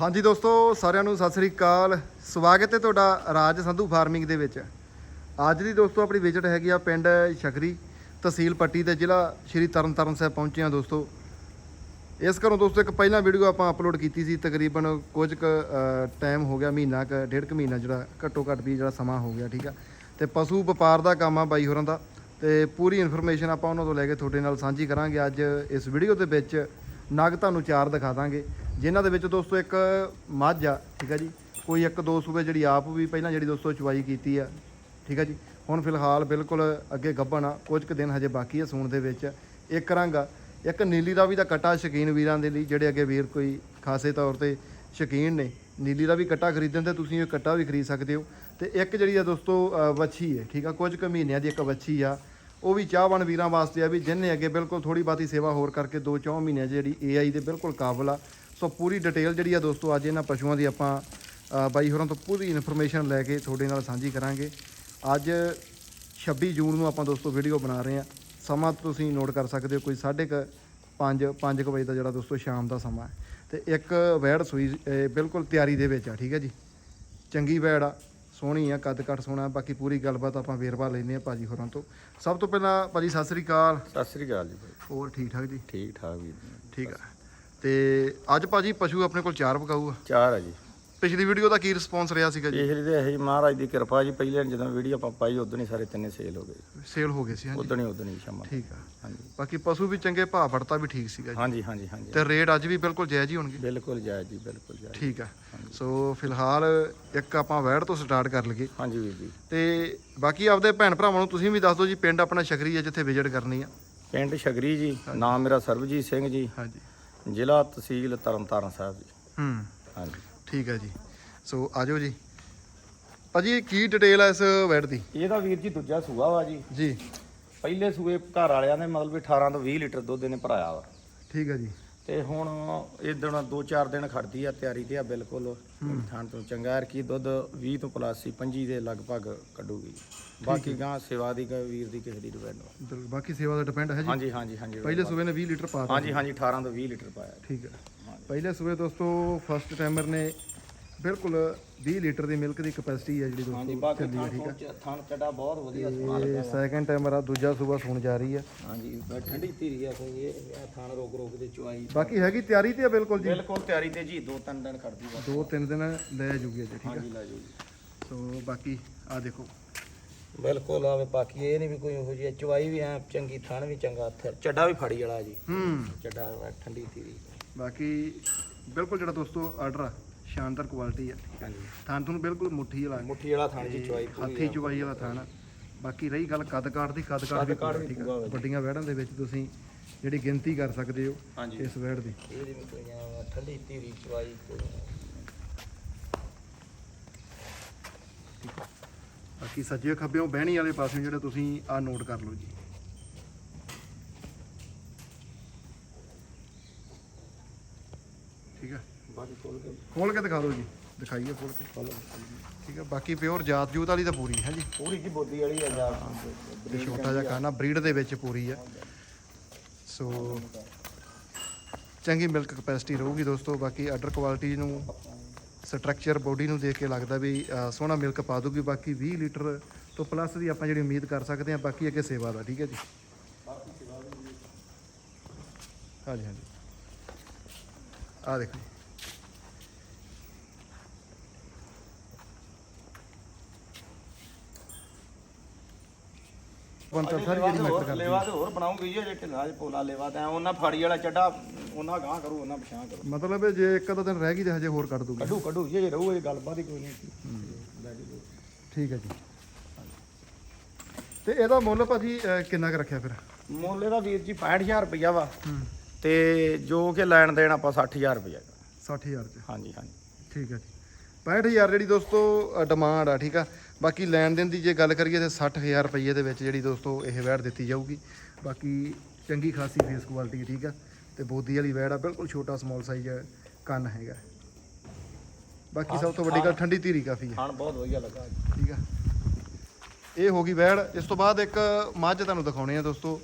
ਹਾਂਜੀ ਦੋਸਤੋ, ਸਾਰਿਆਂ ਨੂੰ ਸਤਿ ਸ੍ਰੀ ਅਕਾਲ। ਸਵਾਗਤ ਹੈ ਤੁਹਾਡਾ ਰਾਜ ਸੰਧੂ ਫਾਰਮਿੰਗ ਦੇ ਵਿੱਚ। ਅੱਜ ਦੀ ਦੋਸਤੋ, ਆਪਣੀ ਵਿਜ਼ਿਟ ਹੈਗੀ ਆ ਪਿੰਡ ਸ਼ਖਰੀ ਤਹਿਸੀਲ ਪੱਟੀ ਤੇ ਜ਼ਿਲ੍ਹਾ ਸ਼੍ਰੀ ਤਰਨਤਾਰਨ ਸਾਹਿਬ ਪਹੁੰਚੇ ਆ ਦੋਸਤੋ। ਇਸ ਘਰੋਂ ਦੋਸਤੋ, ਇੱਕ ਪਹਿਲਾਂ ਵੀਡੀਓ ਆਪਾਂ ਅਪਲੋਡ ਕੀਤੀ ਸੀ, ਤਕਰੀਬਨ ਕੁਝ ਕੁ ਟਾਈਮ ਹੋ ਗਿਆ, ਮਹੀਨਾ ਕੁ, ਡੇਢ ਕੁ ਮਹੀਨਾ ਜਿਹੜਾ ਘੱਟੋ ਘੱਟ ਵੀ ਜਿਹੜਾ ਸਮਾਂ ਹੋ ਗਿਆ, ਠੀਕ ਆ। ਤੇ ਪਸ਼ੂ ਵਪਾਰ ਦਾ ਕੰਮ ਆ ਬਾਈ ਹੋਰਾਂ ਦਾ। ਤੇ ਪੂਰੀ ਇਨਫੋਰਮੇਸ਼ਨ ਆਪਾਂ ਉਹਨਾਂ ਤੋਂ ਲੈ ਕੇ ਤੁਹਾਡੇ ਨਾਲ ਸਾਂਝੀ ਕਰਾਂਗੇ ਅੱਜ ਇਸ ਵੀਡੀਓ ਦੇ ਵਿੱਚ। ਨਗ ਤੁਹਾਨੂੰ ਚਾਰ ਦਿਖਾ ਦਾਂਗੇ। ਜਿਨ੍ਹਾਂ ਦੇ ਵਿੱਚ ਦੋਸਤੋ ਇੱਕ ਮੱਝ ਆ, ਠੀਕ ਆ ਜੀ। ਕੋਈ ਇੱਕ ਦੋ ਸੂਬੇ ਜਿਹੜੀ ਆਪ ਵੀ ਪਹਿਲਾਂ ਜਿਹੜੀ ਦੋਸਤੋ ਚੁਵਾਈ ਕੀਤੀ ਆ, ਠੀਕ ਆ ਜੀ। ਹੁਣ ਫਿਲਹਾਲ ਬਿਲਕੁਲ ਅੱਗੇ ਗੱਭਣ ਆ, ਕੁਝ ਕੁ ਦਿਨ ਹਜੇ ਬਾਕੀ ਆ ਸੂਣ ਦੇ ਵਿੱਚ। ਇੱਕ ਰੰਗ ਆ, ਇੱਕ ਨੀਲੀ ਦਾ ਵੀ ਤਾਂ ਕੱਟਾ ਸ਼ੌਕੀਨ ਵੀਰਾਂ ਦੇ ਲਈ, ਜਿਹੜੇ ਅੱਗੇ ਵੀਰ ਕੋਈ ਖਾਸੇ ਤੌਰ ਤੇ ਸ਼ੌਕੀਨ ਨੇ। ਨੀਲੀ ਦਾ ਵੀ ਕੱਟਾ ਖਰੀਦਣ ਤੇ ਤੁਸੀਂ ਇਹ ਕੱਟਾ ਵੀ ਖਰੀਦ ਸਕਦੇ ਹੋ। ਤੇ ਇੱਕ ਜਿਹੜੀ ਆ ਦੋਸਤੋ ਵੱਛੀ ਹੈ, ਠੀਕ ਆ। ਕੁਝ ਕੁ ਮਹੀਨਿਆਂ ਦੀ ਇੱਕ ਵੱਛੀ ਆ ਉਹ ਵੀ ਚਾਹਵਾਨ ਵੀਰਾਂ ਵਾਸਤੇ ਆ ਵੀ ਜਿੰਨੇ ਅੱਗੇ ਬਿਲਕੁਲ ਥੋੜੀ ਬਾਤੀ ਸੇਵਾ ਹੋਰ ਕਰਕੇ 2-4 ਮਹੀਨਿਆਂ 'ਚ ਜਿਹੜੀ ਏਆਈ ਦੇ ਬਿਲਕੁਲ ਕਾਬਲ ਆ। ਸੋ ਪੂਰੀ ਡਿਟੇਲ ਜਿਹੜੀ ਆ ਦੋਸਤੋ, ਅੱਜ ਇਹਨਾਂ ਪਸ਼ੂਆਂ ਦੀ ਆਪਾਂ ਬਾਈ ਹੋਰਾਂ ਤੋਂ ਪੂਰੀ ਇਨਫੋਰਮੇਸ਼ਨ ਲੈ ਕੇ ਤੁਹਾਡੇ ਨਾਲ ਸਾਂਝੀ ਕਰਾਂਗੇ। ਅੱਜ 26 ਜੂਨ ਨੂੰ ਆਪਾਂ ਦੋਸਤੋ ਵੀਡੀਓ ਬਣਾ ਰਹੇ ਹਾਂ ਸਮਾਂ ਤੁਸੀਂ ਨੋਟ ਕਰ ਸਕਦੇ ਹੋ, ਕੋਈ 5:30 5 5 ਵਜੇ ਦਾ ਜਿਹੜਾ ਦੋਸਤੋ ਸ਼ਾਮ ਦਾ ਸਮਾਂ ਹੈ। ਤੇ ਇੱਕ ਵੈੜ ਸੂਈ ਬਿਲਕੁਲ ਤਿਆਰੀ ਦੇ ਵਿੱਚ ਆ, ਠੀਕ ਹੈ ਜੀ? ਚੰਗੀ ਵੈੜ ਆ। ਸੋਹਣੀ ਆ ਕੱਦ ਕੱਟ ਸੋਹਣਾ ਬਾਕੀ ਪੂਰੀ ਗੱਲਬਾਤ ਆਪਾਂ ਵੇਰਵਾ ਲੈਂਦੇ ਆ ਭਾਜੀ ਹੋਰਾਂ ਤੋਂ। ਸਭ ਤੋਂ ਪਹਿਲਾਂ ਭਾਜੀ ਸਤਿ ਸ੍ਰੀ ਅਕਾਲ। ਸਤਿ ਸ੍ਰੀ ਅਕਾਲ ਜੀ ਭਾਈ। ਹੋਰ ਠੀਕ ਠਾਕ ਜੀ? ਠੀਕ ਠਾਕ ਵੀਰ ਠੀਕ ਆ। ਤੇ ਅੱਜ ਭਾਜੀ ਪਸ਼ੂ ਆਪਣੇ ਕੋਲ ਚਾਰ ਪਕਾਊ ਆ ਚਾਰ ਆ ਜੀ। ਪਿਛਲੀ ਵੀਡੀਓ ਦਾ ਕੀ ਰਿਸਪੌਂਸ ਰਿਹਾ ਸੀਗਾ ਜੀ? ਪਿਛਲੀ ਦੇ ਇਹ ਮਹਾਰਾਜ ਦੀ ਕਿਰਪਾ ਜੀ ਪਹਿਲੇ ਜਦੋਂ ਵੀਡੀਓ ਆਪਾਂ ਪਾਈ ਉਦੋਂ ਹੀ ਸਾਰੇ ਤਿੰਨੇ ਸੇਲ ਹੋ ਗਏ ਸੇਲ ਹੋ ਗਏ ਸੀ ਹਾਂਜੀ। ਉਦੋਂ ਹੀ ਉਦੋਂ ਹੀ ਸ਼ਾਮਾਂ। ਠੀਕ ਆ। ਹਾਂਜੀ। ਬਾਕੀ ਪਸ਼ੂ ਵੀ ਚੰਗੇ ਭਾਅ ਫੜਤਾ ਵੀ ਠੀਕ ਸੀਗਾ ਜੀ। ਹਾਂਜੀ ਹਾਂਜੀ ਹਾਂਜੀ। ਤੇ ਰੇਟ ਅੱਜ ਵੀ ਬਿਲਕੁਲ ਜਾਇਜ਼ ਹੀ ਹੋਣਗੇ। ਬਿਲਕੁਲ ਜਾਇਜ਼ ਜੀ ਬਿਲਕੁਲ ਜਾਇਜ਼। ਠੀਕ ਆ। ਸੋ ਫਿਲਹਾਲ ਇੱਕ ਆਪਾਂ ਵੈੜ ਤੋਂ ਸਟਾਰਟ ਕਰ ਲਈਏ। ਹਾਂਜੀ ਵੀਰ ਜੀ। ਤੇ ਬਾਕੀ ਆਪਦੇ ਭੈਣ ਭਰਾਵਾਂ ਨੂੰ ਤੁਸੀਂ ਵੀ ਦੱਸ ਦਿਓ ਜੀ ਪਿੰਡ ਆਪਣਾ ਸ਼ਕਰੀ ਹੈ ਜਿੱਥੇ ਵਿਜ਼ਿਟ ਕਰਨੀ ਆ। ਪਿੰਡ ਸ਼ਗਰੀ ਜੀ ਨਾਮ ਮੇਰਾ ਸਰਬਜੀਤ ਸਿੰਘ ਜੀ। ਹਾਂਜੀ। ਜ਼ਿਲ੍ਹਾ ਤਹਿਸੀਲ ਤਰਨਤਾਰਨ ਸਾਹਿਬ ਜੀ। ਹੂੰ। ਹਾਂਜੀ। ਠੀਕ ਹੈ ਜੀ। ਸੋ ਆਜੋ ਜੀ। ਭਾਜੀ ਕੀ ਡਿਟੇਲ ਹੈ ਇਸ ਵੈੜ ਦੀ? ਇਹਦਾ ਵੀਰ ਜੀ ਦੂਜਾ ਸੂਆ ਵਾ ਜੀ। ਜੀ। ਪਹਿਲੇ ਸੂਏ ਘਰ ਵਾਲਿਆਂ ਨੇ ਮਤਲਬ ਵੀ 18 ਤੋਂ 20 ਲੀਟਰ ਦੁੱਧ ਇਹਨੇ ਭਰਾਇਆ ਵਾ। ਠੀਕ ਹੈ ਜੀ। ਤੇ ਹੁਣ ਇਹ ਦਿਨ 2-4 ਦਿਨ ਖੜਦੀ ਆ ਤਿਆਰੀ ਤੇ ਆ ਬਿਲਕੁਲ। ਥਾਂ ਤੋਂ ਚੰਗਾ ਕਿ ਦੁੱਧ 20 ਤੋਂ ਪਲੱਸ ਹੀ 25 ਦੇ ਲਗਭਗ ਕੱਢੂਗੀ। ਬਾਕੀ ਗਾਂ ਸੇਵਾ ਦੀ ਗਾ ਵੀਰ ਦੀ ਕਿਸੇ ਦੀ ਡਿਪੈਂਡ ਬਾਕੀ ਸੇਵਾ ਦਾ ਡਿਪੈਂਡ ਹੈ ਜੀ। ਹਾਂਜੀ ਹਾਂਜੀ ਹਾਂਜੀ ਪਹਿਲੇ ਸੂਬੇ ਨੇ 20 ਲੀਟਰ ਪਾ ਦਿੱਤਾ। ਹਾਂਜੀ ਹਾਂਜੀ 18 ਤੋਂ 20 ਲੀਟਰ ਪਾਇਆ। ਠੀਕ ਹੈ। ਪਹਿਲੇ ਸੂਬੇ ਦੋਸਤੋ ਫਸਟ ਟਾਈਮਰ ਨੇ ਬਿਲਕੁਲ 20 ਲੀਟਰ ਦੀ ਮਿਲਕ ਦੀ ਕਪੈਸਿਟੀ ਹੈ ਜਿਹੜੀ ਹਾਂਜੀ ਦੋਸਤੋ ਬਾਕੀ ਚੱਲੀ ਹੈ ਠੀਕ ਹੈ ਤੋਂ ਥਾਂ ਚੱਡਾ ਬਹੁਤ ਵਧੀਆ ਸਮਾਨ ਤੇ ਸੈਕੰਡ ਟਾਈਮਰ ਆ ਦੂਜਾ ਸੂਬਾ ਸੁਣ ਜਾ ਰਹੀ ਹੈ ਹਾਂਜੀ ਠੰਡੀ ਧੀਰੀ ਆ ਕੋਈ ਇਹ ਆ ਥਾਂ ਰੋਕ ਰੋਕ ਦੇ ਚੁਆਈ। ਬਾਕੀ ਹੈਗੀ ਤਿਆਰੀ ਤੇ ਆ ਬਿਲਕੁਲ ਜੀ? ਬਿਲਕੁਲ ਤਿਆਰੀ ਤੇ ਜੀ ਦੋ ਤਿੰਨ ਦਿਨ ਖੜਦੀ ਬਸ ਦੋ ਤਿੰਨ ਦਿਨ ਲੈ ਜੂਗੀ ਜੀ ਠੀਕ ਹੈ ਹਾਂਜੀ ਲੈ ਜੀ ਸੋ ਬਾਕੀ ਆ ਦੇਖੋ। ਬਿਲਕੁਲ ਆਵੇ ਬਾਕੀ ਇਹ ਨਹੀਂ ਵੀ ਕੋਈ ਉਹੋ ਜਿਹੀ ਚੁਆਈ ਵੀ ਐ ਚੰਗੀ ਥਣ ਵੀ ਚੰਗਾ ਚੱਡਾ ਵੀ ਫੜੀ ਵਾਲਾ ਜੀ। ਹੂੰ। ਚੱਡਾ ਠੰਡੀ ਧੀਰੀ। ਬਾਕੀ ਬਿਲਕੁਲ ਜਿਹੜਾ ਦੋਸਤੋ ਆਰਡਰ ਆ ਸ਼ਾਨਦਾਰ ਕੁਆਲਿਟੀ ਆ। ਹਾਂਜੀ। ਥਾਂ ਤੁਹਾਨੂੰ ਬਿਲਕੁਲ ਮੁੱਠੀ ਵਾਲਾ। ਮੁੱਠੀ ਵਾਲਾ ਥਣ ਜੀ ਚੁਆਈ ਪੂਰੀ ਹੱਥੀ ਚੁਵਾਈ ਵਾਲਾ ਥਾਂ ਨਾ। ਬਾਕੀ ਰਹੀ ਗੱਲ ਕੱਦ ਕਾਠ ਦੀ ਕੱਦ ਕਾਠ ਵੀ ਠੀਕ ਆ। ਵੱਡੀਆਂ ਵਹਿੜਾਂ ਦੇ ਵਿੱਚ ਤੁਸੀਂ ਜਿਹੜੀ ਗਿਣਤੀ ਕਰ ਸਕਦੇ ਹੋ ਇਸ ਵਹਿੜ ਦੀ। ਇਹਦੀ ਠੰਡੀ ਧੀਰੀ ਚੁਆਈ ਬਾਕੀ ਸੱਜੇ ਖੱਬਿਓਂ ਬਹਿਣੀ ਵਾਲੇ ਪਾਸਿਓਂ ਜਿਹੜੇ ਤੁਸੀਂ ਆ ਨੋਟ ਕਰ ਲਓ ਜੀ ਠੀਕ ਆ ਬਾਕੀ ਕੋਲ ਕੇ ਖੋਲ ਕੇ ਦਿਖਾ ਦਿਓ ਜੀ। ਦਿਖਾਈਏ ਖੋਲ ਕੇ। ਠੀਕ ਆ ਬਾਕੀ ਪਿਓਰ ਜਾਤ ਜੂਤ ਵਾਲੀ ਤਾਂ ਪੂਰੀ ਹੈ ਜੀ। ਪੂਰੀ ਜੀ ਬੋਦੀ ਵਾਲੀ ਆ ਜਾ ਤੇ ਛੋਟਾ ਜਿਹਾ ਕਾਨਾ ਬਰੀਡ ਦੇ ਵਿੱਚ ਪੂਰੀ ਆ। ਸੋ ਚੰਗੀ ਮਿਲਕ ਕਪੈਸਿਟੀ ਰਹੂਗੀ ਦੋਸਤੋ ਬਾਕੀ ਆਰਡਰ ਕੁਆਲਿਟੀ ਨੂੰ ਸਟਰਕਚਰ ਬੋਡੀ ਨੂੰ ਦੇਖ ਕੇ ਲੱਗਦਾ ਵੀ ਸੋਹਣਾ ਮਿਲਕ ਪਾ ਦੂਗੀ ਬਾਕੀ 20 ਲੀਟਰ ਤੋਂ ਪਲੱਸ ਦੀ ਆਪਾਂ ਜਿਹੜੀ ਉਮੀਦ ਕਰ ਸਕਦੇ ਹਾਂ ਬਾਕੀ ਅੱਗੇ ਸੇਵਾ ਦਾ ਠੀਕ ਹੈ ਜੀ। ਹਾਂਜੀ ਹਾਂਜੀ। ਆ ਦੇਖੋ ਜੀ। ਬੰਤਰ ਸਰ ਜਿਹੜੀ ਮੈਟਰ ਕਰਦੀ ਲੇਵਾ ਤੇ ਹੋਰ ਬਣਾਉਂਗੀ ਜੀ ਜੇ ਢਿੱਲਾ ਜਿਹਾ ਪੋਲਾ ਲੇਵਾ ਤੇ ਉਹਨਾਂ ਫਾੜੀ ਵਾਲਾ ਚੱਡਾ ਉਹਨਾਂ ਗਾਂ ਕਰੂ ਉਹਨਾਂ ਪਛਾਂ ਕਰੂ। ਮਤਲਬ ਇਹ ਜੇ ਇੱਕ ਅੱਧਾ ਦਿਨ ਰਹਿ ਗਈ ਤੇ ਹਜੇ ਹੋਰ ਕੱਢ ਦੂਗੀ। ਕੱਢੂ ਕੱਢੂ ਜੇ ਰਹੂ ਇਹ ਗੱਲਬਾਤ ਹੀ ਕੋਈ ਨਹੀਂ ਠੀਕ ਹੈ ਜੀ। ਤੇ ਇਹਦਾ ਮੁੱਲ ਭਾਜੀ ਕਿੰਨਾ ਕੁ ਰੱਖਿਆ ਫਿਰ? ਮੁੱਲ ਇਹਦਾ ਵੀਰ ਜੀ 65000 ਰੁਪਇਆ ਵਾ। ਤੇ ਜੋ ਕਿ ਲੈਣ ਦੇਣ ਆਪਾਂ 60000 ਰੁਪਇਆ 60000 ਚ। ਹਾਂਜੀ ਹਾਂਜੀ। ਠੀਕ ਹੈ ਜੀ। 65000 ਜਿਹੜੀ ਦੋਸਤੋ ਡਿਮਾਂਡ ਆ ਠੀਕ ਆ? ਬਾਕੀ ਲੈਣ ਦੇਣ ਦੀ ਜੇ ਗੱਲ ਕਰੀਏ ਤੇ 60000 ਰੁਪਏ ਦੇ ਵਿੱਚ ਜਿਹੜੀ ਦੋਸਤੋ ਇਹ ਵੈੜ ਦਿੱਤੀ ਜਾਊਗੀ। ਬਾਕੀ ਚੰਗੀ ਖਾਸੀ ਫੇਸ ਕੁਆਲਿਟੀ ਠੀਕ ਆ? ਤੇ ਬੋਦੀ ਵਾਲੀ ਵੈੜ ਆ ਬਿਲਕੁਲ ਛੋਟਾ ਸਮਾਲ ਸਾਈਜ਼ ਕੰਨ ਹੈਗਾ। ਬਾਕੀ ਸਭ ਤੋਂ ਵੱਡੀ ਗੱਲ ਠੰਡੀ ਧੀਰੀ ਕਾਫੀ ਹੈ ਖਾਣ ਬਹੁਤ ਵਧੀਆ ਲੱਗਾ ਠੀਕ ਆ? ਇਹ ਹੋ ਗਈ ਵੈੜ। ਇਸ ਤੋਂ ਬਾਅਦ ਇੱਕ ਮੱਝ ਤੁਹਾਨੂੰ ਦਿਖਾਉਣੇ ਆ ਦੋਸਤੋ।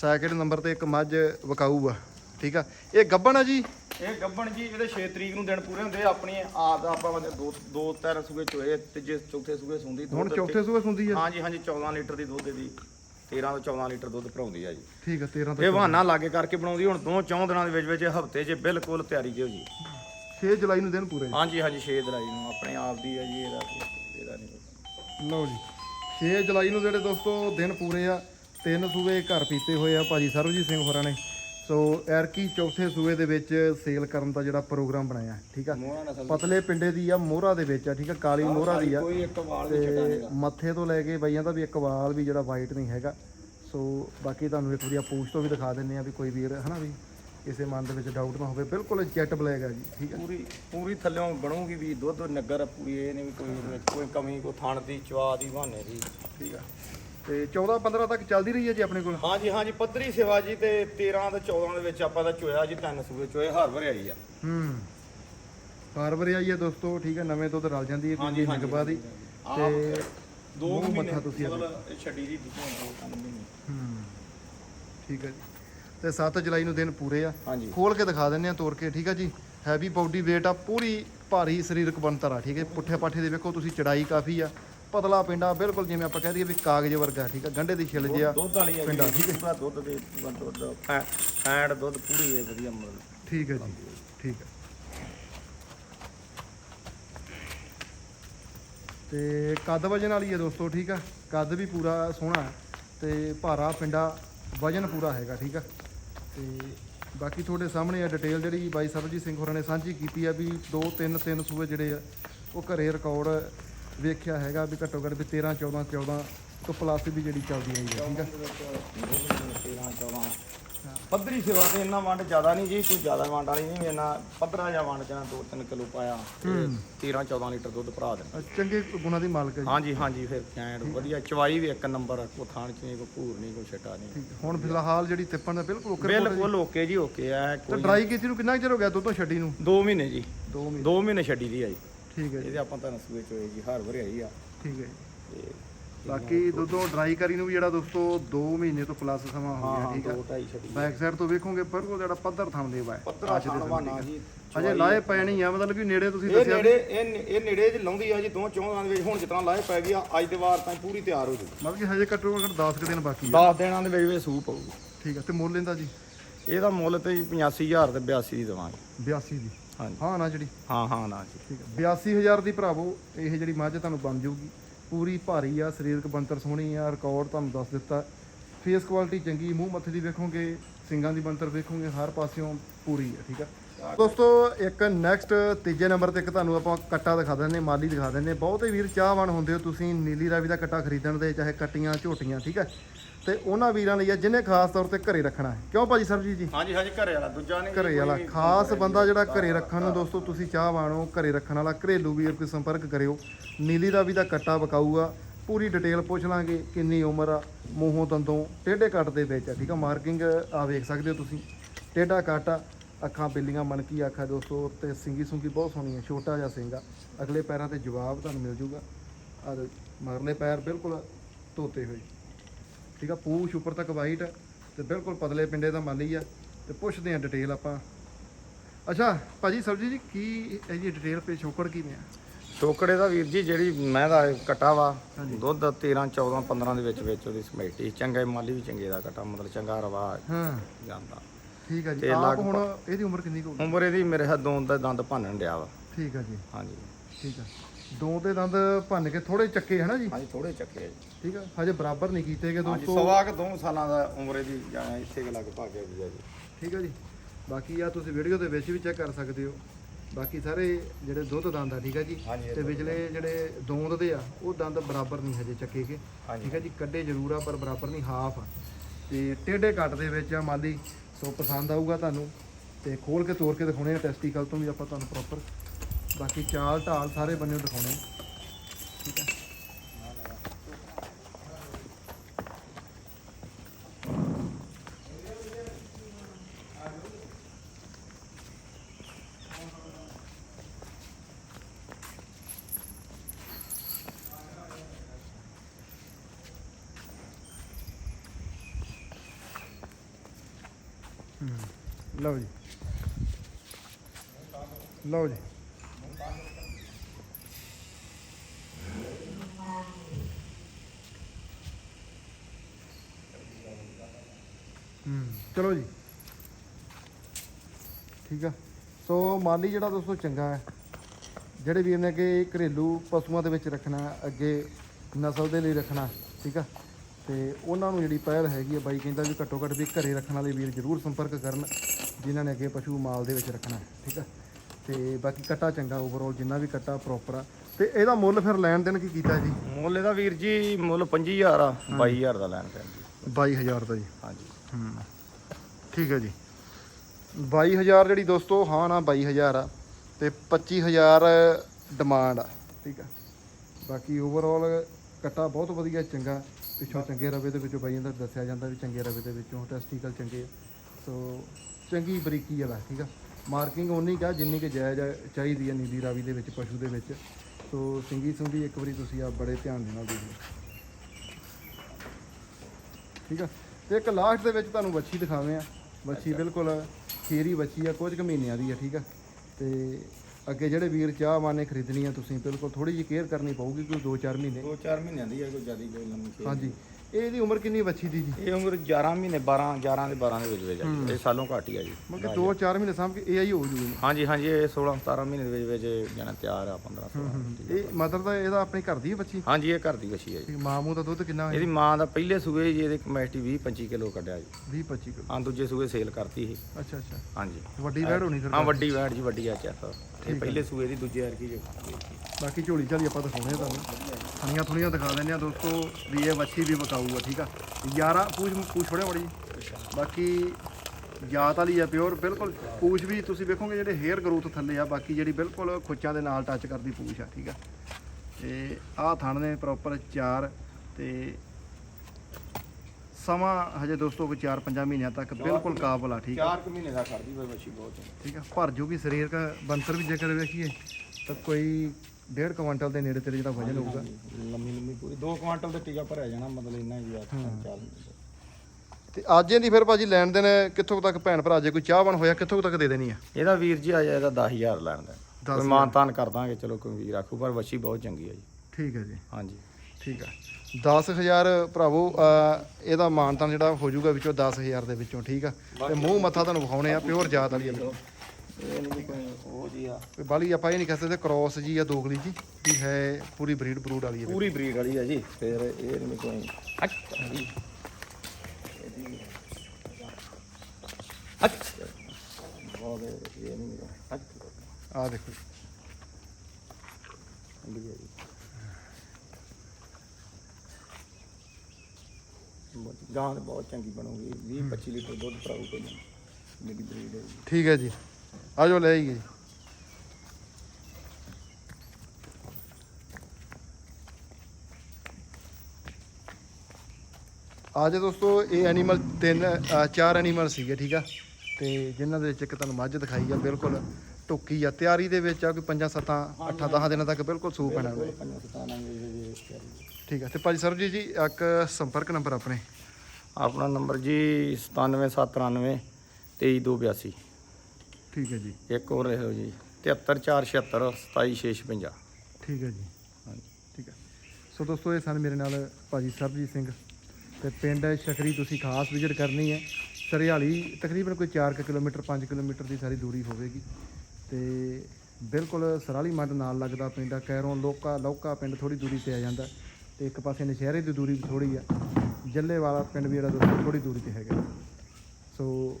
ਸੈਕਿੰਡ ਨੰਬਰ ਤੇ ਇੱਕ ਮੱਝ ਵਕਾਊ ਆ ਠੀਕ ਆ? ਇਹ ਗੱਬਣ ਆ ਜੀ? ਇਹ ਗੱਬਣ ਜੀ ਇਹਦੇ 6 ਤਰੀਕ ਨੂੰ ਦਿਨ ਪੂਰੇ ਹੁੰਦੇ ਆ, ਆਪਣੀ ਆਪ ਆਪਾਂ ਬੰਦੇ ਦੋ ਦੋ ਤਿੰਨ ਸੂਏ ਚੋਏ ਤੀਜੇ ਚੌਥੇ ਸੂਏ ਸੁੰਦੀ ਹੁਣ ਚੌਥੇ ਸੂਏ ਸੁੰਦੀ ਆ। ਹਾਂਜੀ ਹਾਂਜੀ 14 ਲੀਟਰ ਦੀ ਦੁੱਧ ਦੀ 13 ਤੋਂ 14 ਲੀਟਰ ਦੁੱਧ ਭਰਾਉਂਦੀ ਆ ਜੀ। ਠੀਕ ਆ 13 ਇਹ ਤੋਂ ਬਹਾਨਾ ਲਾਗੇ ਕਰਕੇ ਬਣਾਉਂਦੀ ਹੁਣ ਦੋ ਚੌਂ ਦਿਨਾਂ ਦੇ ਵਿੱਚ ਵਿੱਚ ਹਫ਼ਤੇ 'ਚ ਬਿਲਕੁਲ ਤਿਆਰੀ ਹੋ ਜੀ। 6 ਜੁਲਾਈ ਨੂੰ ਦਿਨ ਪੂਰੇ। ਹਾਂਜੀ ਹਾਂਜੀ 6 ਦਿਨਾਈ ਨੂੰ ਆਪਣੇ ਆਪ ਦੀ ਆ ਜੀ ਇਹਦਾ ਇਹਦਾ ਨਹੀਂ। ਲਓ ਜੀ 6 ਜੁਲਾਈ ਨੂੰ ਜਿਹੜੇ ਦੋਸਤੋ ਦਿਨ ਪੂਰੇ ਆ ਤਿੰਨ ਸੂਏ ਘਰ ਪੀਤੇ ਹੋਏ ਆ ਭਾਜੀ ਸਰਬਜੀਤ ਸਿੰਘ ਹੋਰਾਂ ਨੇ। ਸੋ ਐਰਕੀ ਚੌਥੇ ਸੂਏ ਦੇ ਵਿੱਚ ਸੇਲ ਕਰਨ ਦਾ ਜਿਹੜਾ ਪ੍ਰੋਗਰਾਮ ਬਣਾਇਆ ਠੀਕ ਆ? ਪਤਲੇ ਪਿੰਡੇ ਦੀ ਆ ਮੋਹਰਾ ਦੇ ਵਿੱਚ ਆ ਠੀਕ ਆ? ਕਾਲੀ ਮੋਹਰਾ ਦੀ ਆ। ਤੇ ਮੱਥੇ ਤੋਂ ਲੈ ਕੇ ਬਈਆਂ ਦਾ ਵੀ ਇੱਕ ਵਾਲ ਵੀ ਜਿਹੜਾ ਵਾਈਟ ਨਹੀਂ ਹੈਗਾ। ਸੋ ਬਾਕੀ ਤੁਹਾਨੂੰ ਇੱਕ ਵਾਰੀ ਆ ਪੂਛ ਤੋਂ ਵੀ ਦਿਖਾ ਦਿੰਨੇ ਆ ਵੀ ਕੋਈ ਵੀਰ ਹਨਾ ਵੀ ਕਿਸੇ ਮਨ ਦੇ ਵਿੱਚ ਡਾਊਟ ਨਾ ਹੋਵੇ। ਬਿਲਕੁਲ ਜੈਟ ਬਲੈਕ ਆ ਜੀ ਠੀਕ ਆ? ਪੂਰੀ ਪੂਰੀ ਥੱਲਿਓਂ ਬਣੂਗੀ ਵੀ ਦੁੱਧ ਨਗਰ ਪੂਰੀ ਇਹ ਨਹੀਂ ਵੀ ਕੋਈ ਕੋਈ ਕਮੀ ਕੋਈ ਥਣ ਦੀ ਚਵਾ ਦੀ ਬਹਾਨੇ ਦੀ। ਠੀਕ ਆ। ਤੇ 14 15 ਤੱਕ ਚੱਲਦੀ ਰਹੀ ਹੈ ਜੀ ਆਪਣੇ ਕੋਲ? ਹਾਂਜੀ ਹਾਂਜੀ ਪੱਧਰੀ ਸੇਵਾ ਜੀ ਤੇ 13 ਤੇ 14 ਦੇ ਵਿੱਚ ਆਪਾਂ ਦਾ ਚੋਇਆ ਜੀ ਤਿੰਨ ਸੂਏ ਚੋਏ ਹਰ ਭਰਿਆਈ ਆ। ਹੂੰ। ਫਾਰਵਰੀ ਆਈ ਹੈ ਦੋਸਤੋ ਠੀਕ ਹੈ ਨਵੇਂ ਦੁੱਧ ਰਲ ਜਾਂਦੀ ਹੈ ਕੋਈ ਨਿਗਬਾ ਦੀ ਤੇ ਦੋ ਮੂੰਹ ਕੁ ਮੱਥਾ ਮਹੀਨੇ ਤੁਸੀਂ ਮਤਲਬ ਇਹ ਛੱਡੀ ਦੀ ਦਿੱਤੋਂ ਦੋ ਤਿੰਨ ਮਹੀਨੇ। ਹੂੰ ਠੀਕ ਹੈ ਜੀ। ਤੇ 7 ਜੁਲਾਈ ਨੂੰ ਦਿਨ ਪੂਰੇ ਆ। ਹਾਂਜੀ। ਖੋਲ ਕੇ ਦਿਖਾ ਦਿੰਨੇ ਆ ਤੋੜ ਕੇ ਠੀਕ ਆ ਜੀ। ਹੈਵੀ ਬਾਡੀ weight ਆ ਪੂਰੀ ਭਾਰੀ ਸਰੀਰਕ ਬਣਤਰ ਆ ਠੀਕ ਹੈ। ਪੁੱਠੇ ਪਾਠੇ ਦੇ ਵੇਖੋ ਤੁਸੀਂ ਚੜਾਈ ਕਾਫੀ ਆ। ਪਤਲਾ ਪਿੰਡਾ ਬਿਲਕੁਲ ਜਿਵੇਂ ਆਪਾਂ ਕਹਿ ਦਈਏ ਵੀ ਕਾਗਜ਼ ਵਰਗਾ ਠੀਕ ਆ ਗੰਢੇ ਦੀ ਛਿੱਲ ਜਿਹਾ। ਦੁੱਧ ਵਾਲੀ ਆ ਪਿੰਡਾਂ, ਜੀ। ਪੂਰਾ ਦੁੱਧ ਦੇ ਦੁੱਧ ਫੈਂਟ ਦੁੱਧ ਪੂਰੀ ਹੈ ਵਧੀਆ ਮਤਲਬ। ਠੀਕ ਹੈ ਜੀ ਠੀਕ ਹੈ ਤੇ ਕੱਦ ਵਜਨ ਵਾਲੀ ਹੈ ਦੋਸਤੋ ਠੀਕ ਆ। ਕੱਦ ਵੀ ਪੂਰਾ ਸੋਹਣਾ ਹੈ ਤੇ ਭਾਰਾ ਪਿੰਡਾ ਵਜਨ ਪੂਰਾ ਹੈਗਾ ਠੀਕ ਆ। ਤੇ ਬਾਕੀ ਤੁਹਾਡੇ ਸਾਹਮਣੇ ਆ ਡਿਟੇਲ ਜਿਹੜੀ ਬਾਈ ਸਰਬਜੀਤ ਸਿੰਘ ਹੋਰਾਂ ਨੇ ਸਾਂਝੀ ਕੀਤੀ ਆ ਵੀ ਦੋ ਤਿੰਨ ਤਿੰਨ ਸੂਏ ਜਿਹੜੇ ਆ ਉਹ ਘਰੇ ਰਿਕਾਰਡ ਵੇਖਿਆ ਹੈਗਾ ਵੀ ਘੱਟੋ ਘੱਟ ਵੀ 13 14 14 ਤੋਂ ਪਲੱਸ ਵੀ ਜਿਹੜੀ ਚੱਲਦੀ ਆਈ ਹੈ ਠੀਕ ਆ 13 14 ਪੱਧਰੀ ਸੇਵਾ ਤੇ ਇੰਨਾ ਵੰਡ ਜ਼ਿਆਦਾ ਨਹੀਂ ਜੀ ਕੋਈ ਜ਼ਿਆਦਾ ਵੰਡ ਵਾਲੀ ਨਹੀਂ ਇੰਨਾ ਪੱਧਰਾ ਜਿਹਾ ਵੰਡ ਜਾਂ 2-3 ਕਿਲੋ ਪਾਇਆ 13 14 ਲੀਟਰ ਦੁੱਧ ਭਰਾ ਦੇ ਅ, ਚੰਗੇ ਗੁਣਾਂ ਦੀ ਮਾਲਕ ਹੈ ਜੀ। ਹਾਂਜੀ ਹਾਂਜੀ ਫਿਰ ਕੈਂਡ ਵਧੀਆ। ਚਵਾਈ ਵੀ ਇੱਕ ਨੰਬਰ ਕੋ ਥਾਣ ਚ ਨਹੀਂ ਕੋ ਭੂਰ ਨਹੀਂ ਕੋ ਛਟਾ ਨਹੀਂ। ਹੁਣ ਫਿਲਹਾਲ ਜਿਹੜੀ ਤਿੱਪਣ ਦਾ ਬਿਲਕੁਲ ਓਕੇ ਜੀ। ਬਿਲਕੁਲ ਓਕੇ ਜੀ ਓਕੇ ਆ ਤੇ ਕੋਈ ਡਰਾਈ ਕੀਤੀ ਨੂੰ ਕਿੰਨਾ ਚਿਰ ਹੋ ਗਿਆ ਦੁੱਧੋਂ ਛੱਡੀ ਨੂੰ? 2 ਮਹੀਨੇ ਜੀ। 2 ਮਹੀਨੇ। 2 ਮਹੀਨੇ ਛੱਡੀ ਦੀ ਆ ਜੀ। ਠੀਕ ਹੈ ਜੀ। ਇਹਦੇ ਆਪਾਂ ਤਾਂ ਸੂਏ ਚੋਏ ਜੀ ਹਰ ਭਰਿਆਈ ਆ। ਠੀਕ ਹੈ ਜੀ। ਤੇ ਬਾਕੀ ਦੁੱਧੋਂ ਡਰਾਈ ਕਰੀ ਨੂੰ ਵੀ ਜਿਹੜਾ ਦੋਸਤੋ 2 ਮਹੀਨੇ ਤੋਂ ਪਲੱਸ ਸਮਾਂ ਹੋ ਗਿਆ ਹਾਂ ਠੀਕ ਹੈ। ਦੋ ਢਾਈ ਛੱਡੀ। ਬੈਕ ਸਾਈਡ ਤੋਂ ਵੇਖੋਗੇ ਪਰ ਉਹ ਜਿਹੜਾ ਪੱਧਰ ਥਣ ਦੇ ਵਾ ਪੱਧਰਾ ਥਾਣਵਾਨਾ ਜੀ ਅਜੇ ਲਾਏ ਨਹੀਂ ਆ। ਮਤਲਬ ਕਿ ਨੇੜੇ ਤੁਸੀਂ ਇਹ ਦੱਸਿਆ ਨੇੜੇ ਇਹ ਇਹ ਨੇੜੇ ਚ ਲਾਉਂਦੀ ਆ ਜੀ ਦੋ ਚੌਂਕਾਂ ਦੇ ਵਿੱਚ ਹੁਣ ਜਿਤਨਾ ਲਾਏ ਪੈ ਗਈ ਆ ਅੱਜ ਦੇ ਵਾਰ ਤਾਂ ਪੂਰੀ ਤਿਆਰ ਹੋ ਜੂ ਮਤਲਬ ਕਿ ਹਜੇ ਘੱਟੋ ਘੱਟ 10 ਕੁ ਦਿਨ ਬਾਕੀ ਆ। 10 ਦਿਨਾਂ ਦੇ ਵਿੱਚ ਵਿੱਚ ਸੂਪ ਪਊ ਠੀਕ ਹੈ ਤੇ ਮੁੱਲ ਲੈਂਦਾ ਜੀ? ਇਹਦਾ ਮੁੱਲ ਤੇ ਜੀ 85000 ਤੇ 82 ਦੀ ਦਵਾਂਗੇ। 82 ਦੀ। ਹਾਂਜੀ। ਹਾਂ ਨਾ ਜਿਹੜੀ? ਹਾਂ ਹਾਂ ਨਾ ਜੀ। ਠੀਕ ਹੈ। 82000 ਦੀ ਭਰਾਵੋ ਇਹ ਜਿਹੜੀ ਮੱਝ ਤੁਹਾਨੂੰ ਬਣ ਜਾਊਗੀ। ਪੂਰੀ ਭਾਰੀ ਆ ਸਰੀਰਕ ਬੰਤਰ ਸੋਹਣੀ ਆ ਰਿਕਾਰਡ ਤੁਹਾਨੂੰ ਦੱਸ ਦਿੱਤਾ। ਫੇਸ ਕੁਆਲਿਟੀ ਚੰਗੀ ਮੂੰਹ ਮੱਥੇ ਦੀ ਵੇਖੋਗੇ ਸਿੰਗਾਂ ਦੀ ਬੰਤਰ ਵੇਖੋਗੇ ਹਰ ਪਾਸਿਓਂ ਪੂਰੀ ਆ ਠੀਕ ਆ? ਦੋਸਤੋ ਇੱਕ ਨੈਕਸਟ ਤੀਜੇ ਨੰਬਰ ਤੇ ਇੱਕ ਤੁਹਾਨੂੰ ਆਪਾਂ ਕੱਟਾ ਦਿਖਾ ਦਿੰਦੇ ਮਾਲੀ ਦਿਖਾ ਦਿੰਦੇ ਬਹੁਤੇ ਵੀਰ ਚਾਹਵਾਨ ਹੁੰਦੇ ਹੋ ਤੁਸੀਂ ਨੀਲੀ ਰਾਵੀ ਦਾ ਕੱਟਾ ਖਰੀਦਣ ਦੇ ਚਾਹੇ ਕੱਟੀਆਂ ਝੋਟੀਆਂ ਠੀਕ ਹੈ ਤੇ ਉਹਨਾਂ ਵੀਰਾਂ ਲਈ ਆ ਜਿਹਨੇ ਖਾਸ ਤੌਰ ਤੇ ਘਰੇ ਰੱਖਣਾ ਹੈ। ਕਿਉਂ ਭਾਜੀ ਸਰਬਜੀਤ ਜੀ? ਹਾਂਜੀ ਹਾਂਜੀ ਘਰੇ ਵਾਲਾ ਦੂਜਾ ਨਹੀਂ ਘਰੇ ਵਾਲਾ। ਖਾਸ ਬੰਦਾ ਜਿਹੜਾ ਘਰੇ ਰੱਖਣ ਨੂੰ ਦੋਸਤੋ ਤੁਸੀਂ ਚਾਹਵਾਨ ਹੋ ਘਰੇ ਰੱਖਣ ਵਾਲਾ ਘਰੇਲੂ ਵੀਰ ਕੋਈ ਸੰਪਰਕ ਕਰਿਓ। ਨੀਲੀ ਦਾ ਵੀ ਦਾ ਕੱਟਾ ਬਕਾਊ ਆ ਪੂਰੀ ਡਿਟੇਲ ਪੁੱਛ ਲਾਂਗੇ ਕਿੰਨੀ ਉਮਰ ਆ ਮੂੰਹੋਂ ਦੰਦੋਂ ਟੇਢੇ ਕੱਟ ਦੇ ਵਿੱਚ ਆ ਠੀਕ ਆ? ਮਾਰਕਿੰਗ ਆ ਵੇਖ ਸਕਦੇ ਹੋ ਤੁਸੀਂ। ਟੇਢਾ ਕੱਟ ਆ ਅੱਖਾਂ ਬਿੱਲੀਆਂ ਮਨਕੀ ਅੱਖਾਂ ਦੋਸਤੋ ਤੇ ਸਿੰਗੀ ਸੁੰਗੀ ਬਹੁਤ ਸੋਹਣੀ ਹੈ ਛੋਟਾ ਜਿਹਾ ਆ। ਅਗਲੇ ਪੈਰਾਂ ਤੇ ਜਵਾਬ ਤੁਹਾਨੂੰ ਮਿਲ ਜੂਗਾ। ਆ ਮਰਲੇ ਪੈਰ ਬਿਲਕੁਲ ਧੋਤੇ ਹੋਏ। ਠੀਕ ਆ ਪੂਛ ਉੱਪਰ ਤੱਕ ਵਾਈਟ ਤੇ ਬਿਲਕੁਲ ਪਤਲੇ ਪਿੰਡੇ ਦਾ ਮਾਲੀ ਆ ਤੇ ਪੁੱਛਦੇ ਆ ਡਿਟੇਲ ਆਪਾਂ। ਅੱਛਾ ਭਾਜੀ ਸਬਜੀ ਜੀ ਕੀ ਇਹ ਜੀ ਡਿਟੇਲ ਪੇ ਛੋਕੜ ਕਿਵੇਂ ਆ? ਟੋਕੜੇ ਦਾ ਵੀਰ ਜੀ ਜਿਹੜੀ ਮੈਂ ਦਾ ਕਟਾ ਵਾ ਦੁੱਧ 13 14 15 ਦੇ ਵਿੱਚ ਵਿੱਚ ਉਹਦੀ ਸਮੇਟੀ ਚੰਗਾ ਮਾਲੀ ਵੀ ਚੰਗੇ ਦਾ ਕਟਾ ਮਤਲਬ ਚੰਗਾ ਰਵਾ ਹਾਂ। ਜਾਂਦਾ। ਠੀਕ ਆ ਜੀ। ਆਪ ਹੁਣ ਇਹਦੀ ਉਮਰ ਕਿੰਨੀ ਕੁ ਉਮਰ ਇਹਦੀ ਮੇਰੇ ਹੱਥੋਂ ਦਾ ਦੰਦ ਭੰਨਣ ਡਿਆ ਵਾ। ਠੀਕ ਆ ਜੀ। ਹਾਂਜੀ। ਠੀਕ ਆ। ਦੋ ਦੇ ਦੰਦ ਭੰਨ ਕੇ ਥੋੜੇ ਚੱਕੇ ਹਨਾ ਜੀ? ਹਾਂਜੀ ਥੋੜੇ ਚੱਕੇ ਆ ਜੀ। ਠੀਕ ਆ? ਹਜੇ ਬਰਾਬਰ ਨਹੀਂ ਕੀਤੇ ਗਏ ਹਾਂਜੀ ਦੋਸਤੋ। ਸਵਾ ਕੇ 2 ਸਾਲਾਂ ਦਾ ਉਮਰ ਇਹਦੀ ਜਾਂ ਇੱਥੇ ਕੁ ਲੱਗ ਭਾਗ ਗਿਆ ਜੀ। ਠੀਕ ਆ ਜੀ। ਬਾਕੀ ਆ ਤੁਸੀਂ ਵੀਡੀਓ ਦੇ ਵਿੱਚ ਵੀ ਚੈੱਕ ਕਰ ਸਕਦੇ ਹੋ। ਬਾਕੀ ਸਾਰੇ ਜਿਹੜੇ ਦੁੱਧ ਦੰਦ ਆ ਠੀਕ ਆ ਜੀ? ਹਾਂਜੀ, ਇਹ ਤੇ ਵਿਚਲੇ ਜਿਹੜੇ ਦੋਂਦ ਦੇ ਆ ਉਹ ਦੰਦ ਬਰਾਬਰ ਨਹੀਂ ਹਜੇ ਚੱਕੇ ਹਾਂਜੀ। ਠੀਕ ਆ ਜੀ? ਕੱਢੇ ਜ਼ਰੂਰ ਆ ਪਰ ਬਰਾਬਰ ਨਹੀਂ ਹਾਫ ਆ। ਤੇ ਟੇਢੇ ਕੱਟ ਦੇ ਵਿੱਚ ਆ ਮਾਲੀ ਸੋ ਪਸੰਦ ਆਊਗਾ ਤੁਹਾਨੂੰ ਤੇ ਖੋਲ ਕੇ ਤੋੜ ਕੇ ਦਿਖਾਉਣੇ ਆ ਟੈਸਟੀਕਲ ਤੋਂ ਵੀ ਆਪਾਂ ਤੁਹਾਨੂੰ ਪ੍ਰੋਪਰ ਬਾਕੀ ਚਾਲ ਢਾਲ ਸਾਰੇ ਬੰਨੇ ਦਿਖਾਉਣੇ। ਠੀਕ ਆ ਲਓ ਜੀ। ਲਓ ਜੀ ਹੂੰ ਚਲੋ ਜੀ। ਠੀਕ ਆ। ਸੋ ਮਾਲੀ ਜਿਹੜਾ ਦੋਸਤੋ ਚੰਗਾ ਹੈ। ਜਿਹੜੇ ਵੀਰ ਨੇ ਕਿ ਘਰੇਲੂ ਪਸ਼ੂਆਂ ਦੇ ਵਿੱਚ ਰੱਖਣਾ ਅੱਗੇ ਨਸਲ ਦੇ ਲਈ ਰੱਖਣਾ ਠੀਕ ਆ। ਤੇ ਉਹਨਾਂ ਨੂੰ ਜਿਹੜੀ ਪਹਿਲ ਹੈਗੀ ਆ ਬਾਈ ਕਹਿੰਦਾ ਵੀ ਘੱਟੋ ਘੱਟ ਵੀ ਘਰੇ ਰੱਖਣ ਵਾਲੇ ਵੀਰ ਜ਼ਰੂਰ ਸੰਪਰਕ ਕਰਨ ਜਿਨ੍ਹਾਂ ਨੇ ਅੱਗੇ ਪਸ਼ੂ ਮਾਲ ਦੇ ਵਿੱਚ ਰੱਖਣਾ ਠੀਕ ਆ। ਤੇ ਬਾਕੀ ਕੱਟਾ ਚੰਗਾ ਓਵਰਆਲ ਜਿੰਨਾ ਵੀ ਕੱਟਾ ਪ੍ਰੋਪਰ ਆ। ਤੇ ਇਹਦਾ ਮੁੱਲ ਫਿਰ ਲੈਣ ਦੇਣ ਕੀ ਕੀਤਾ ਜੀ? ਮੁੱਲ ਇਹਦਾ ਵੀਰ ਜੀ ਮੁੱਲ 25000 ਆ 22000 ਦਾ ਲੈਣ ਪੈਣ ਜੀ। 22000 ਦਾ ਜੀ। ਹਾਂਜੀ। ਹੂੰ। ਠੀਕ ਹੈ ਜੀ। 22000 ਜਿਹੜੀ ਦੋਸਤੋ, ਹਾਂ ਨਾ 22000 ਆ ਤੇ 25000 ਡਿਮਾਂਡ ਆ, ਠੀਕ ਆ। ਬਾਕੀ ਓਵਰਆਲ ਕੱਟਾ ਬਹੁਤ ਵਧੀਆ, ਚੰਗਾ। ਪਿੱਛੋਂ ਚੰਗੇ ਰਵੇ ਦੇ ਵਿੱਚੋਂ ਬਾਈਆਂ ਜਾਂਦਾ ਦੱਸਿਆ ਜਾਂਦਾ ਵੀ ਚੰਗੇ ਰਵੇ ਦੇ ਵਿੱਚੋਂ ਟੈਸਟੀਕਲ ਚੰਗੇ ਆ। ਸੋ, ਚੰਗੀ ਬਰੀਕੀ ਵਾਲਾ, ਠੀਕ ਆ। ਮਾਰਕਿੰਗ ਉਨੀ ਕਾ ਜਿੰਨੀ ਕਿ ਜਾਇਜ਼ ਚਾਹੀਦੀ ਹੈ ਨੀਲੀ ਰਾਵੀ ਦੇ ਵਿੱਚ, ਪਸ਼ੂ ਦੇ ਵਿੱਚ। ਸੋ, ਸਿੰਗੀ ਸੁੰਗੀ ਇੱਕ ਵਾਰੀ ਤੁਸੀਂ ਆ ਬੜੇ ਧਿਆਨ ਦੇ ਨਾਲ ਦੇਖ ਲਓ। ਠੀਕ ਆ। ਤੇ ਇੱਕ ਲਾਸਟ ਦੇ ਵਿੱਚ ਤੁਹਾਨੂੰ ਵੱਛੀ ਦਿਖਾਵੇਂ ਆ। ਵੱਛੀ ਬਿਲਕੁਲ ਖੀਰੀ ਵੱਛੀ ਆ ਕੁਝ ਕੁ ਮਹੀਨਿਆਂ ਦੀ ਆ ਠੀਕ ਆ? ਤੇ ਅੱਗੇ ਜਿਹੜੇ ਵੀਰ ਚਾਹ ਮਾਨੇ ਖਰੀਦਣੀ ਆ ਤੁਸੀਂ ਬਿਲਕੁਲ ਥੋੜੀ ਜਿਹੀ ਕੇਅਰ ਕਰਨੀ ਪਊਗੀ ਕੋਈ 2-4 ਮਹੀਨੇ। 2-4 ਮਹੀਨਿਆਂ ਦੀ ਹੈ ਕੋਈ ਜ਼ਿਆਦਾ ਕੋਈ ਲੰਮੀ ਹਾਂਜੀ। ਇਹ ਇਹਦੀ ਉਮਰ ਕਿੰਨੀ ਵੱਛੀ ਦੀ ਜੀ? ਇਹ ਉਮਰ 11 ਮਹੀਨੇ 12 11 ਦੇ 12 ਦੇ ਵਿੱਚ ਵਿੱਚ ਆ ਜੀ। ਇਹ ਸਾਲੋਂ ਘੱਟ ਹੀ ਆ ਜੀ। ਮਤਲਬ 2-4 ਮਹੀਨੇ ਸਾਂਭ ਕੇ ਇਹ ਆਈ ਹੋ ਜੂਗੀ। ਹਾਂਜੀ ਹਾਂਜੀ ਇਹ 16 17 ਮਹੀਨੇ ਦੇ ਵਿੱਚ ਵਿੱਚ ਜਾਣਾ ਤਿਆਰ ਆ 15 16 ਇਹ ਮਦਰ ਦਾ ਇਹਦਾ ਆਪਣੀ ਘਰ ਦੀ ਵੱਛੀ ਹਾਂਜੀ ਇਹ ਘਰ ਦੀ ਵਛੀ ਹੈ ਜੀ। ਮਾਂ ਮੂੰਹ ਦਾ ਦੁੱਧ ਕਿੰਨਾ ਇਹਦੀ ਮਾਂ ਦਾ ਪਹਿਲੇ ਸੂਏ ਜੀ ਇਹਦੇ ਕਮੈਸਟੀ 20 25 ਕਿਲੋ ਕੱਢਿਆ ਜੀ। 20-25 ਕਿਲੋ। ਹਾਂ ਦੂਜੇ ਸੂਏ ਸੇਲ ਕਰਤੀ ਸੀ। ਅੱਛਾ ਅੱਛਾ। ਹਾਂਜੀ। ਵੱਡੀ ਵੈੜ ਹੋਣੀ ਫਿਰ ਹਾਂ ਵੱਡੀ ਵੈਟ ਜੀ ਵੱਡੀ ਆ ਚੈੱਕ ਇਹ ਪਹਿਲੇ ਸੂਏ ਦੀ ਦੂਜੇ ਹਰ ਕੀ ਜੀ। ਬਾਕੀ ਝੋਲੀ ਝਾਲੀ ਆਪਾਂ ਦਿਖਾਉਣੇ ਆ ਤੁਹਾਨੂੰ। ਥਣੀਆਂ ਥੁਣੀਆਂ ਦਿਖਾ ਦਿੰਦੇ ਆ ਦੋਸਤੋ ਵੀ ਇਹ ਵੱਛੀ ਵੀ ਬਕਾਊ ਆ ਠੀਕ ਆ? 11 ਪੂਛ ਪੂਛ ਫੜਿਆ ਬੜੀ ਬਾਕੀ ਜਾਤ ਵਾਲੀ ਆ ਪਿਓਰ ਬਿਲਕੁਲ। ਪੂਛ ਵੀ ਤੁਸੀਂ ਵੇਖੋਗੇ ਜਿਹੜੇ ਹੇਅਰ ਗਰੋਥ ਥੱਲੇ ਆ ਬਾਕੀ ਜਿਹੜੀ ਬਿਲਕੁਲ ਖੁੱਚਾਂ ਦੇ ਨਾਲ ਟੱਚ ਕਰਦੀ ਪੂਛ ਆ ਠੀਕ ਆ? ਤੇ ਆਹ ਥਣ ਨੇ ਪ੍ਰੋਪਰ ਚਾਰ ਤੇ ਸਮਾਂ ਹਜੇ ਦੋਸਤੋ ਕੋਈ 4-5 ਮਹੀਨਿਆਂ ਤੱਕ ਬਿਲਕੁਲ ਕਾਬਲ ਆ ਠੀਕ ਆ? 4 ਮਹੀਨੇ ਦਾ ਕਰਦੀ ਬਈ ਵਛੀ ਬਹੁਤ। ਠੀਕ ਆ ਭਰ ਜੂਗੀ ਸਰੀਰਕ ਬੰਤਰ ਵੀ ਜੇਕਰ ਵੇਖੀਏ ਤਾਂ ਕੋਈ ਡੇਢ ਕੁਇੰਟਲ ਦੇ ਨੇੜੇ ਤੇੜੇ ਜਿਹੜਾ ਵਜਨ ਹੋਊਗਾ। ਲੰਮੀ ਲੰਮੀ ਪੂਰੀ। 2 ਕੁਆਂਟਲ ਦੇ ਟੀਕਾ ਭਰਿਆ ਜਾਣਾ ਮਤਲਬ ਇੰਨਾ ਹੀ ਆ ਤੇ ਅੱਜ ਇਹਦੀ ਫਿਰ ਭਾਜੀ ਲੈਣ ਦੇਣ ਕਿੱਥੋਂ ਤੱਕ ਭੈਣ ਭਰਾ ਜੇ ਕੋਈ ਚਾਹਵਾਨ ਹੋਇਆ ਕਿੱਥੋਂ ਤੱਕ ਦੇ ਦੇਣੀ ਆ? ਇਹਦਾ ਵੀਰ ਜੀ ਆ ਇਹਦਾ 10000 ਲੈਣ ਦਾ ਕੋਈ ਮਾਨ ਤਾਨ ਕਰ ਦਾਂਗੇ ਚਲੋ ਕੋਈ ਵੀਰ ਆਖੂ ਪਰ ਵਛੀ ਬਹੁਤ ਚੰਗੀ ਆ ਜੀ। ਠੀਕ ਹੈ ਜੀ। ਹਾਂਜੀ। ਠੀਕ ਆ। 10000 ਭਰਾਵੋ ਅਹ ਇਹਦਾ ਮਾਨਤਾਨ ਜਿਹੜਾ ਹੋ ਜਾਊਗਾ ਵਿੱਚੋਂ 10000 ਦੇ ਵਿੱਚੋਂ ਠੀਕ ਆ? ਤੇ ਮੂੰਹ ਮੱਥਾ ਤੁਹਾਨੂੰ ਵਿਖਾਉਣੇ ਆ ਪਿਓਰ ਜਾਤ ਵਾਲੀ ਆ। ਇਹ ਨਹੀਂ ਕੋਈ ਉਹ ਜੀ ਆ ਕੋਈ ਬਾਲੀ ਆਪਾਂ ਇਹ ਨਹੀਂ ਕਹਿ ਸਕਦੇ ਕ੍ਰੋਸ ਜੀ ਆ ਦੋਗਲੀ ਜੀ ਵੀ ਹੈ ਪੂਰੀ ਬਰੀਡ ਬਰੂਡ ਵਾਲੀ ਹੈ ਪੂਰੀ ਬਰੀਡ ਵਾਲੀ ਆ ਜੀ ਫਿਰ ਇਹ ਨਹੀਂ ਕੋਈ ਅੱਛਾ। ਜੀ ਅੱਛਾ ਬਹੁਤ ਇਹ ਨਹੀਂ ਅੱਛਾ ਆ ਦੇਖੋ ਜੀ। ਬਹੁਤ- ਗਾਂ ਤਾਂ ਬਹੁਤ ਚੰਗੀ ਬਣੂਗੀ 20 25 ਲੀਟਰ ਦੁੱਧ ਭਰਾਊ ਕੋਈ ਬਰੀਡ ਹੈ ਠੀਕ ਹੈ ਜੀ। ਆ ਜਾਓ ਲੈ ਆਈਏ। ਜੀ ਅੱਜ ਦੋਸਤੋ ਇਹ ਐਨੀਮਲ ਤਿੰਨ ਅ, ਚਾਰ ਐਨੀਮਲ ਸੀਗੇ ਠੀਕ ਆ? ਤੇ ਜਿਨ੍ਹਾਂ ਦੇ ਵਿੱਚ ਇੱਕ ਤੁਹਾਨੂੰ ਮੱਝ ਦਿਖਾਈ ਆ ਬਿਲਕੁਲ ਟੁੱਕੀ ਆ। ਤਿਆਰੀ ਦੇ ਵਿੱਚ ਆ ਕੋਈ 5 7 8 10 ਦਿਨਾਂ ਤੱਕ ਬਿਲਕੁਲ ਸੂਪ ਪੈਣਾ ਕੋਲ ਪੰਜਾਂ ਸਤਾਨਾਂ ਦੇ ਠੀਕ ਆ ਤੇ ਭਾਜੀ ਸਰਬਜੀਤ ਜੀ ਇੱਕ ਸੰਪਰਕ ਨੰਬਰ ਆਪਣੇ। ਆਪਣਾ ਨੰਬਰ ਜੀ 97793 23282 ਠੀਕ ਹੈ ਜੀ। ਇੱਕ ਹੋਰ ਰਹੋ ਜੀ 73476 27656 ਠੀਕ ਹੈ ਜੀ। ਹਾਂਜੀ। ਠੀਕ ਹੈ। ਸੋ ਦੋਸਤੋ ਇਹ ਸਨ ਮੇਰੇ ਨਾਲ ਭਾਜੀ ਸਰਬਜੀਤ ਸਿੰਘ ਤੇ ਪਿੰਡ ਸ਼ਕਰੀ ਤੁਸੀਂ ਖਾਸ ਵਿਜ਼ਿਟ ਕਰਨੀ ਹੈ। ਸਰਿਆਲੀ ਤਕਰੀਬਨ ਕੋਈ 4 ਕਿਲੋਮੀਟਰ 5 ਕਿਲੋਮੀਟਰ ਦੀ ਸਾਰੀ ਦੂਰੀ ਹੋਵੇਗੀ। ਤੇ ਬਿਲਕੁਲ ਸਰਾਲੀ ਮੰਡ ਨਾਲ ਲੱਗਦਾ ਪਿੰਡ ਆ। ਕੈਰੋਂ ਲੋਕਾ ਲੌਕਾ ਪਿੰਡ ਥੋੜੀ ਦੂਰੀ ਤੇ ਆ ਜਾਂਦਾ। ਤੇ ਇੱਕ ਪਾਸੇ ਨਸ਼ਹਿਰੇ ਦੀ ਦੂਰੀ ਵੀ ਥੋੜੀ ਆ। ਜੱਲੇ ਵਾਲਾ ਪਿੰਡ ਵੀ ਜਿਹੜਾ ਦੋਸਤੋ ਥੋੜੀ ਦੂਰੀ ਤੇ ਹੈਗਾ। ਸੋ